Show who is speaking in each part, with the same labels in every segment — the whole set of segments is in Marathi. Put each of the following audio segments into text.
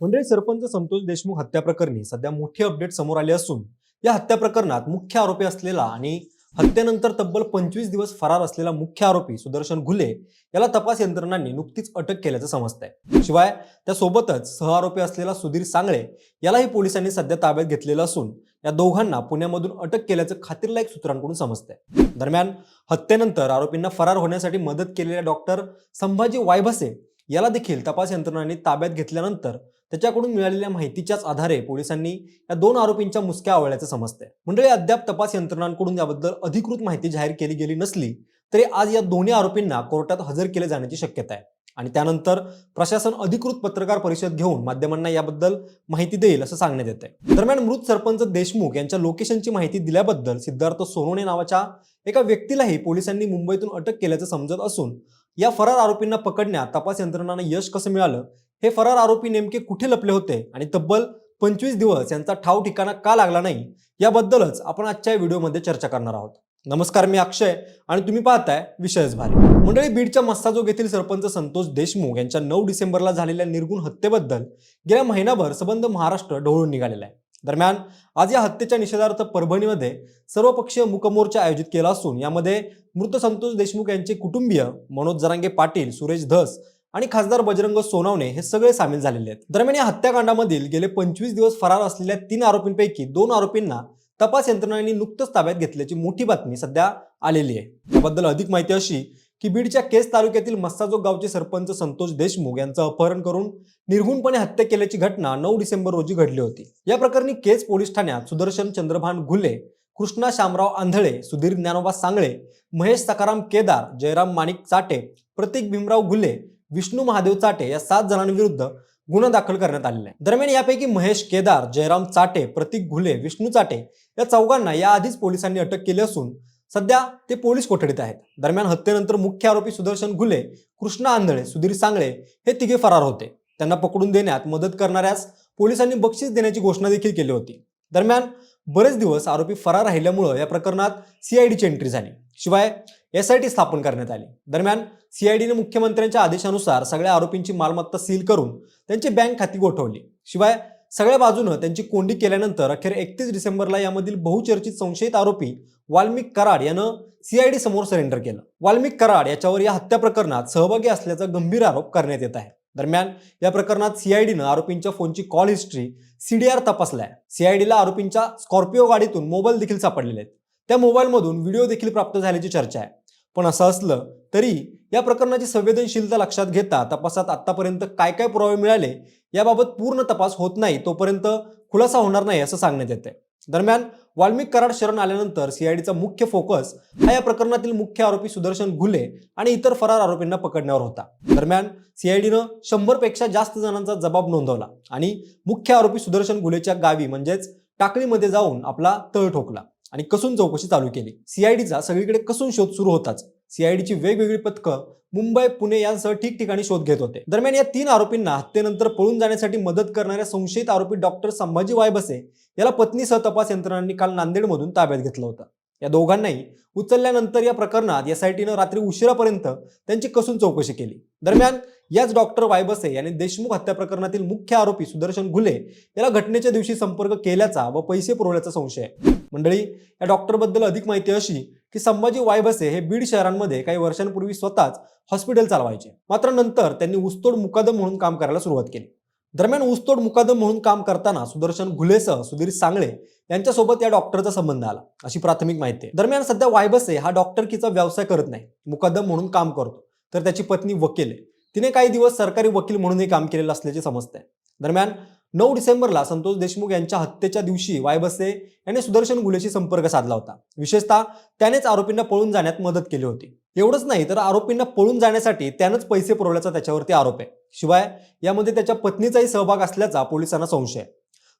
Speaker 1: मंडळी सरपंच संतोष देशमुख हत्या प्रकरणी सध्या मोठी अपडेट समोर आली असून या हत्या प्रकरणात मुख्य आरोपी असलेला आणि हत्येनंतर तब्बल पंचवीस दिवस फरार असलेला मुख्य आरोपी सुदर्शन घुले याला तपास यंत्रणांनी नुकतीच अटक केल्याचं समजतंय. शिवाय त्यासोबतच सहआरोपी असलेला सुधीर सांगळे यालाही पोलिसांनी सध्या ताब्यात घेतलेलं असून या दोघांना पुण्यामधून अटक केल्याचं खात्रीलायक सूत्रांकडून समजतंय. दरम्यान हत्येनंतर आरोपींना फरार होण्यासाठी मदत केलेल्या डॉक्टर संभाजी वायभसे याला देखील तपास यंत्रणांनी ताब्यात घेतल्यानंतर त्याच्याकडून मिळालेल्या माहितीच्याच आधारे पोलिसांनी या दोन आरोपींच्या मुसक्या आवळल्याचं समजतंय. मंडळी अद्याप तपास यंत्रणांकडून याबद्दल अधिकृत माहिती जाहीर केली गेली नसली तरी आज या दोन्ही आरोपींना कोर्टात हजर केले जाण्याची शक्यता आहे. आणि त्यानंतर प्रशासन अधिकृत पत्रकार परिषद घेऊन माध्यमांना याबद्दल माहिती देईल असं सांगण्यात येत आहे दरम्यान मृत सरपंच देशमुख यांच्या लोकेशनची माहिती दिल्याबद्दल सिद्धार्थ सोनोने नावाच्या एका व्यक्तीलाही पोलिसांनी मुंबईतून अटक केल्याचं समजत असून या फरार आरोपींना पकडण्यात तपास यंत्रणांना यश कसं मिळालं? हे फरार आरोपी नेमके कुठे लपले होते? आणि तब्बल पंचवीस दिवस यांचा ठाव ठिकाणा का लागला नाही? याबद्दलच आपण आजच्या व्हिडिओमध्ये चर्चा करणार आहोत. नमस्कार मी अक्षय आणि तुम्ही पाहताय विषयच भारी. मंडळी बीडच्या मस्ताजोग येथील सरपंच संतोष देशमुख यांच्या नऊ डिसेंबरला झालेल्या निर्गुण हत्येबद्दल गेल्या महिनाभर सबंध महाराष्ट्र ढवळून निघालेला आहे. दरम्यान आज या हत्येच्या निषेधार्थ परभणीमध्ये सर्वपक्षीय मुकमोर्चा आयोजित केला असून यामध्ये मृत संतोष देशमुख यांचे कुटुंबीय मनोज जरांगे पाटील सुरेश धस आणि खासदार बजरंग सोनावणे हे सगळे सामील झालेले आहेत. दरम्यान या हत्याकांडामधील गेले पंचवीस दिवस फरार असलेल्या तीन आरोपींपैकी दोन आरोपींना तपास यंत्रणांनी नुकतंच ताब्यात घेतल्याची मोठी बातमी सध्या आलेली आहे. याबद्दल अधिक माहिती अशी की बीडच्या केस तालुक्यातील मस्साजोग गावचे सरपंच संतोष देशमुख यांचं अपहरण करून निर्गुणपणे हत्या केल्याची घटना नऊ डिसेंबर रोजी घडली होती. या प्रकरणी केस पोलीस ठाण्यात सुदर्शन चंद्रभान घुले कृष्णा शामराव आंधळे सुधीर ज्ञानोबा सांगळे महेश सकाराम केदार जयराम माणिक चाटे प्रतीक भीमराव घुले विष्णू महादेव चाटे या सात जणांविरुद्ध गुन्हा दाखल करण्यात आलेला आहे. दरम्यान यापैकी महेश केदार जयराम चाटे प्रतीक घुले विष्णू चाटे या चौघांना याआधीच पोलिसांनी अटक केली असून सध्या ते पोलीस कोठडीत आहेत. दरम्यान हत्येनंतर मुख्य आरोपी सुदर्शन घुले कृष्णा आंधळे सुधीर सांगळे हे तिघे फरार होते. त्यांना पकडून देण्यात मदत करणाऱ्यास पोलिसांनी बक्षीस देण्याची घोषणा देखील केली होती. दरम्यान बरेच दिवस आरोपी फरार राहिल्यामुळं या प्रकरणात सीआयडीची एंट्री झाली. शिवाय एस आय टी स्थापन करण्यात आली. दरम्यान सीआयडीने मुख्यमंत्र्यांच्या आदेशानुसार सगळ्या आरोपींची मालमत्ता सील करून त्यांची बँक खाती गोठवली. शिवाय सगळ्या बाजूनं त्यांची कोंडी केल्यानंतर अखेर एकतीस डिसेंबरला यामधील बहुचर्चित संशयित आरोपी वाल्मिक कराड यानं सीआयडी समोर सरेंडर केलं. वाल्मिक कराड याच्यावर या हत्या प्रकरणात सहभागी असल्याचा गंभीर आरोप करण्यात येत आहे. दरम्यान या प्रकरणात सीआयडीनं आरोपींच्या फोनची कॉल हिस्ट्री सीडीआर तपासलाय. सीआयडीला आरोपींच्या स्कॉर्पिओ गाडीतून मोबाईल देखील सापडलेले आहेत. त्या मोबाईलमधून व्हिडिओ देखील प्राप्त झाल्याची चर्चा आहे. पण असं असलं तरी या प्रकरणाची संवेदनशीलता लक्षात घेता तपासात आतापर्यंत काय काय पुरावे मिळाले याबाबत पूर्ण तपास होत नाही तोपर्यंत खुलासा होणार नाही असं सांगण्यात येते दरम्यान वाल्मिक कराड शरण आल्यानंतर सीआयडीचा मुख्य फोकस हा या प्रकरणातील मुख्य आरोपी सुदर्शन घुले आणि इतर फरार आरोपींना पकडण्यावर होता. दरम्यान सीआयडीनं शंभरपेक्षा जास्त जणांचा जबाब नोंदवला आणि मुख्य आरोपी सुदर्शन घुलेच्या गावी म्हणजेच टाकळीमध्ये जाऊन आपला तळ ठोकला आणि कसून चौकशी चालू केली. सीआयडीचा सगळीकडे कसून शोध सुरू होताच. सीआयडीची वेगवेगळी पथकं मुंबई पुणे यांसह ठिकठिकाणी शोध घेत होते. दरम्यान या तीन आरोपींना हत्येनंतर पळून जाण्यासाठी मदत करणाऱ्या संशयित आरोपी डॉक्टर संभाजी वायबसे याला पत्नीसह तपास यंत्रणांनी काल नांदेडमधून ताब्यात घेतलं होतं. या दोघांनाही उचलल्यानंतर या प्रकरणात एसआयटीनं रात्री उशिरापर्यंत त्यांची कसून चौकशी केली. दरम्यान याच डॉक्टर वायबसे यांनी देशमुख हत्या प्रकरणातील मुख्य आरोपी सुदर्शन घुले याला घटनेच्या दिवशी संपर्क केल्याचा व पैसे पुरवल्याचा संशय आहे. मंडळी या डॉक्टरबद्दल अधिक माहिती अशी की संभाजी वायबसे हे बीड शहरांमध्ये काही वर्षांपूर्वी स्वतःच हॉस्पिटल चालवायचे. मात्र नंतर त्यांनी ऊसतोड मुकादम म्हणून काम करायला सुरुवात केली. दरम्यान ऊसतोड मुकादम म्हणून काम करताना सुदर्शन घुलेसह सुधीर सांगळे यांच्यासोबत या डॉक्टरचा संबंध आला अशी प्राथमिक माहिती आहे. दरम्यान सध्या वायबसे हा डॉक्टरकीचा व्यवसाय करत नाही मुकादम म्हणून काम करतो. तर त्याची पत्नी वकील आहे. तिने काही दिवस सरकारी वकील म्हणूनही काम केलेलं असल्याचे समजते दरम्यान नऊ डिसेंबरला संतोष देशमुख यांच्या हत्येच्या दिवशी वायबसे याने सुदर्शन गुलेशी संपर्क साधला होता. विशेषतः त्यानेच आरोपींना पळून जाण्यात मदत केली होती. एवढंच नाही तर आरोपींना पळून जाण्यासाठी त्यानंच पैसे पुरवल्याचा त्याच्यावरती आरोप आहे. शिवाय यामध्ये त्याच्या पत्नीचाही सहभाग असल्याचा पोलिसांना संशय आहे.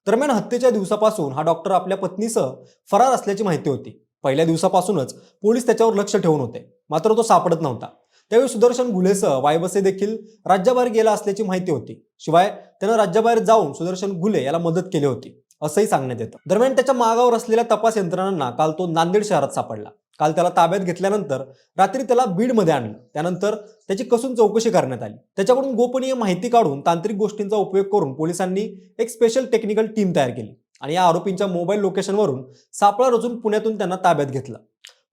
Speaker 1: दरम्यान हत्येच्या दिवसापासून हा डॉक्टर आपल्या पत्नीसह फरार असल्याची माहिती होती. पहिल्या दिवसापासूनच पोलीस त्याच्यावर लक्ष ठेवून होते. मात्र तो सापडत नव्हता. त्यावेळी सुदर्शन गुलेसह वायबसे देखील राज्याबाहेर गेला असल्याची माहिती होती. शिवाय त्यानं राज्याबाहेर जाऊन सुदर्शन गुले याला मदत केली होती असंही सांगण्यात येतं. दरम्यान त्याच्या मागावर असलेल्या तपास यंत्रणांना काल तो नांदेड शहरात सापडला. काल त्याला ताब्यात घेतल्यानंतर रात्री त्याला बीडमध्ये आणलं. त्यानंतर त्याची कसून चौकशी करण्यात आली. त्याच्याकडून गोपनीय माहिती काढून तांत्रिक गोष्टींचा उपयोग करून पोलिसांनी एक स्पेशल टेक्निकल टीम तयार केली आणि या आरोपींच्या मोबाईल लोकेशनवरून सापळा रचून पुण्यातून त्यांना ताब्यात घेतलं.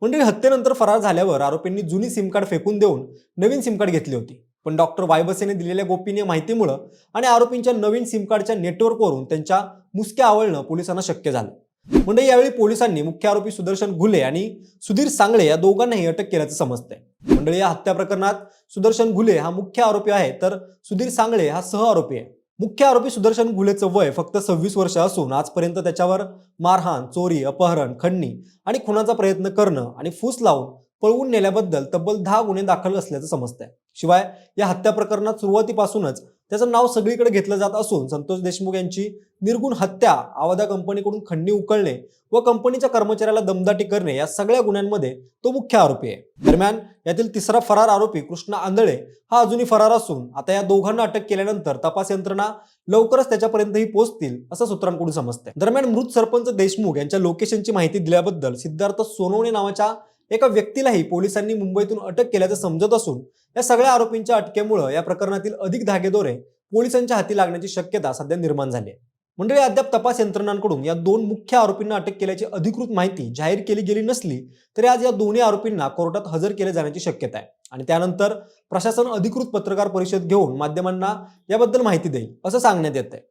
Speaker 1: मंडळी हत्येनंतर फरार झाल्यावर आरोपींनी जुनी सिम कार्ड फेकून देऊन नवीन सिम कार्ड घेतली होती. पण डॉक्टर वायबसेने दिलेल्या गोपनीय माहितीमुळं आणि आरोपींच्या नवीन सिम कार्डच्या नेटवर्कवरून त्यांच्या मुसक्या आवळणं पोलिसांना शक्य झालं. म्हणजे यावेळी पोलिसांनी मुख्य आरोपी सुदर्शन घुले आणि सुधीर सांगळे या दोघांनाही अटक केल्याचं समजतंय. मंडळी या हत्या प्रकरणात सुदर्शन घुले हा मुख्य आरोपी आहे तर सुधीर सांगळे हा सह आरोपी आहे. मुख्य आरोपी सुदर्शन घुलेचं वय फक्त सव्वीस वर्ष असून आजपर्यंत त्याच्यावर मारहाण चोरी अपहरण खंडणी आणि खुनाचा प्रयत्न करणं आणि फूस लावून पळवून नेल्याबद्दल तब्बल दहा गुन्हे दाखल असल्याचं समजतंय. शिवाय या हत्या प्रकरणात सुरुवातीपासूनच त्याचं नाव सगळीकडे घेतलं जात असून संतोष देशमुख यांची निर्गुण हत्या आवादा कंपनीकडून खंडणी उकळणे व कंपनीच्या कर्मचाऱ्याला दमदाटी करणे या सगळ्या गुन्ह्यांमध्ये तो मुख्य आरोपी आहे. दरम्यान यातील तिसरा फरार आरोपी कृष्णा आंधळे हा अजूनही फरार असून आता या दोघांना अटक केल्यानंतर तपास यंत्रणा लवकरच त्याच्यापर्यंतही पोहोचतील असं सूत्रांकडून समजतंय. दरम्यान मृत सरपंच देशमुख यांच्या लोकेशनची माहिती दिल्याबद्दल सिद्धार्थ सोनवणे नावाच्या एका व्यक्तीलाही पोलिसांनी मुंबईतून अटक केल्याचं समजत असून या सगळ्या आरोपींच्या अटकेमुळे या प्रकरणातील अधिक धागेदोरे पोलिसांच्या हाती लागण्याची शक्यता सध्या निर्माण झाली आहे. मंडळी अद्याप तपास यंत्रणांकडून या दोन मुख्य आरोपींना अटक केल्याची अधिकृत माहिती जाहीर केली गेली नसली तरी आज या दोन्ही आरोपींना कोर्टात हजर केले जाण्याची शक्यता आहे. आणि त्यानंतर प्रशासन अधिकृत पत्रकार परिषद घेऊन माध्यमांना याबद्दल माहिती देईल असं सांगण्यात येत आहे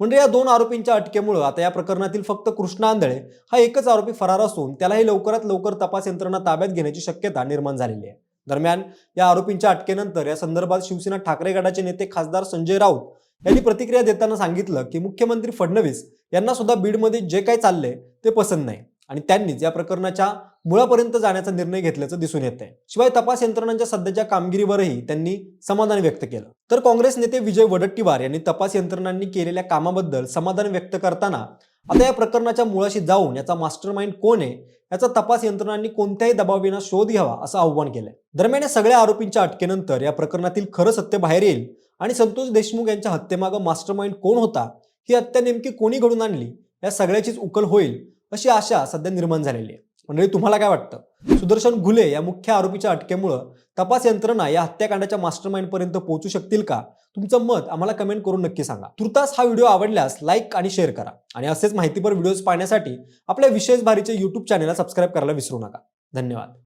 Speaker 1: म्हणजे या दोन आरोपींच्या अटकेमुळे आता या प्रकरणातील फक्त कृष्णा आंधळे हा एकच आरोपी फरार असून त्यालाही लवकरात लवकर तपास यंत्रणा ताब्यात घेण्याची शक्यता निर्माण झालेली आहे. दरम्यान या आरोपींच्या अटकेनंतर या संदर्भात शिवसेना ठाकरे गटाचे नेते खासदार संजय राऊत यांनी प्रतिक्रिया देताना सांगितलं की मुख्यमंत्री फडणवीस यांना सुद्धा बीडमध्ये जे काही चाललंय ते पसंत नाही. आणि त्यांनीच या प्रकरणाच्या मुळापर्यंत जाण्याचा निर्णय घेतल्याचं दिसून येत आहे शिवाय तपास यंत्रणांच्या सध्याच्या कामगिरीवरही त्यांनी समाधान व्यक्त केलं. तर काँग्रेस नेते विजय वडट्टीवार यांनी तपास यंत्रणांनी केलेल्या कामाबद्दल समाधान व्यक्त करताना आता या प्रकरणाच्या मुळाशी जाऊन याचा मास्टर माइंड कोण आहे याचा तपास यंत्रणांनी कोणत्याही दबाविना शोध घ्यावा असं आव्हान केलंय. दरम्यान या सगळ्या आरोपींच्या अटकेनंतर या प्रकरणातील खरं सत्य बाहेर येईल आणि संतोष देशमुख यांच्या हत्येमागं मास्टर माइंड कोण होता ही हत्या नेमकी कोणी घडून आणली या सगळ्याचीच उकल होईल अशी आशा सध्या निर्माण झालेली आहे. म्हणजे तुम्हाला काय वाटतं? सुदर्शन घुले या मुख्य आरोपीच्या अटकेमुळं तपास यंत्रणा या हत्याकांडाच्या मास्टर माइंड पर्यंत पोहोचू शकतील का? तुमचं मत आम्हाला कमेंट करून नक्की सांगा. तुर्तास हा व्हिडिओ आवडल्यास लाईक आणि शेअर करा. आणि असेच माहितीपर व्हिडिओज पाहण्यासाठी आपल्या विशेष भारीचे युट्यूब चॅनलला सबस्क्राईब करायला विसरू नका. धन्यवाद.